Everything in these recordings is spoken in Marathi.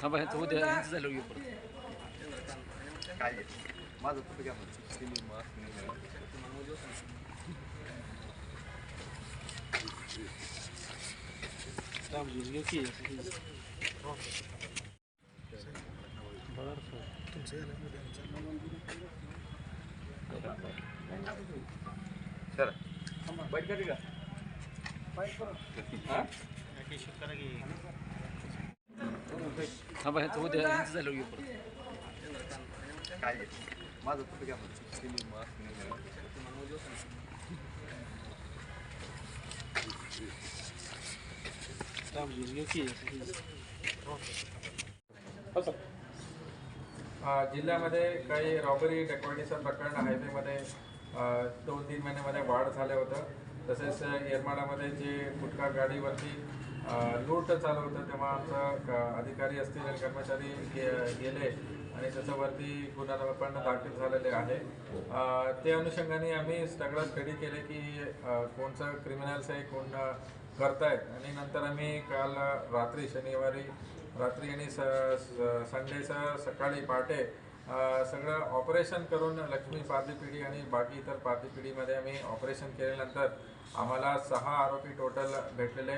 हा बाहेर तो उद्या यांचं झालं की परत काय आहे? माझं तुझं काय सर बैठ करी का हा? हा बाहेर तो उद्या यांचं झालं की परत काय आहे? माझं तुझं काय अ, जिल्ह्यामध्ये काही रॉबरी डेकोरेटीचं प्रकरण आहे. त्यामध्ये अ, दोन तीन महिन्यामध्ये वाढ झालं होतं. तसेच येरमाळ्यामध्ये जे गुटखा गाडीवरती लूट चालू होतं. तेव्हा आमचं अधिकारी असतील आणि कर्मचारी गे- गेले आणि त्याच्यावरती गुन्हा पण दाखल झालेले आहे. ते अनुषंगाने आम्ही सगळं स्टडी केले की कोणचं क्रिमिनल्स आहे कोण करत करतायत. आणि नंतर आम्ही काल रात्री शनिवारी रात्री आणि स संडेचं सकाळी पहाटे सगळं ऑपरेशन करून लक्ष्मी पारधी पिढी आणि बाकी इतर पारधी पिढीमध्ये आम्ही ऑपरेशन केल्यानंतर आम्हाला सहा आरोपी टोटल भेटलेले.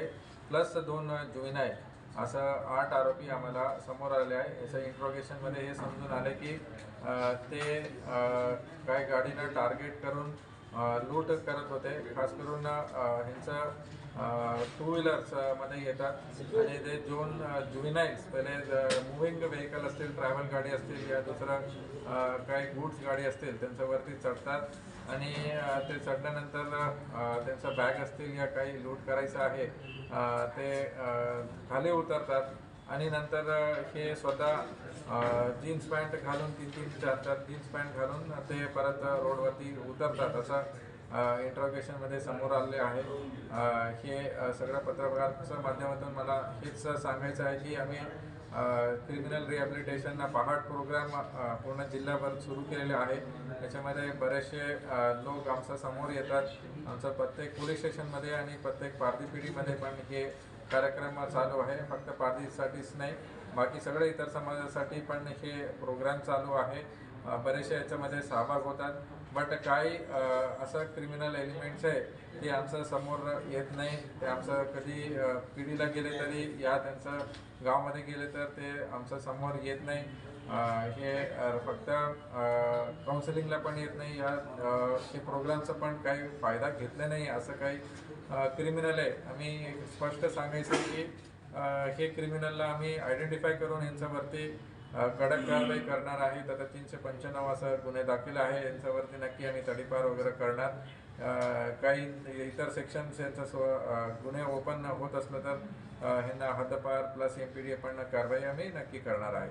प्लस दोन जुविनाय असं आठ आरोपी आम्हाला समोर आले आहे. याच्या इंट्रोगेशनमध्ये हे समजून आले की ते काय काही गाडीनं टार्गेट करून लूट करत होते. खास करून ह्यांचं टू व्हीलर्समध्ये येतात. आणि ते दोन जुविनाईल्स पहिले मुव्हिंग व्हेकल असतील ट्रॅव्हल गाडी असतील या दुसरं काही गुड्स गाडी असतील त्यांच्यावरती चढतात. आणि ते चढल्यानंतर त्यांचा त्यांचं बॅग असतील या काही लूट करायचं आहे ते खाली उतरतात. आणि नंतर हे स्वतः जीन्स पॅन्ट घालून तीन तीन चार चार जीन्स पॅन्ट घालून ते परत रोडवरती उतरतात असं इंट्रोगेशनमध्ये समोर आले आहे. हे सगळं पत्रकाराच्या माध्यमातून मला हेच सांगायचं आहे की आम्ही क्रिमिनल रिहॅबिलिटेशन पहाट प्रोग्राम पूर्ण जिल्ह्याभर सुरू केलेले आहे. त्याच्यामध्ये बरेचसे लोक आमच्यासमोर येतात. आमचं प्रत्येक पोलीस स्टेशनमध्ये आणि प्रत्येक पारधी पिढीमध्ये पण हे कार्यक्रम चालू आहे फक्त पारदीसाठीच नाही बाकी सगळे इतर समाजासाठी पण हे प्रोग्राम चालू आहे. बरेचसे याच्यामध्ये सहभाग होतात. बट काही असं क्रिमिनल एलिमेंट्स आहे ते आमचं समोर येत नाही. ते आमचं कधी पिढीला गेले तरी या त्यांचं गावामध्ये गेले तर ते आमच्यासमोर येत नाही. हे फक्त काउन्सिलिंगला पण येत नाही. या हे प्रोग्रामचा पण काही फायदा घेतला नाही असं काही क्रिमिनल आहे. आम्ही स्पष्ट सांगायचं की हे क्रिमिनलला आम्ही आयडेंटिफाय करून यांच्यावरती कडक कारवाई करणार आहे तर तीनशे पंच्याण्णव असं गुन्हे दाखल आहे. यांच्यावरती नक्की आम्ही तडीपार वगैरे करणार. काही इतर सेक्शन्स यांचं स्व गुन्हे ओपन होत असलं तर ह्यांना हद्दपार प्लस एम पी डी पण कारवाई आम्ही नक्की करणार आहे.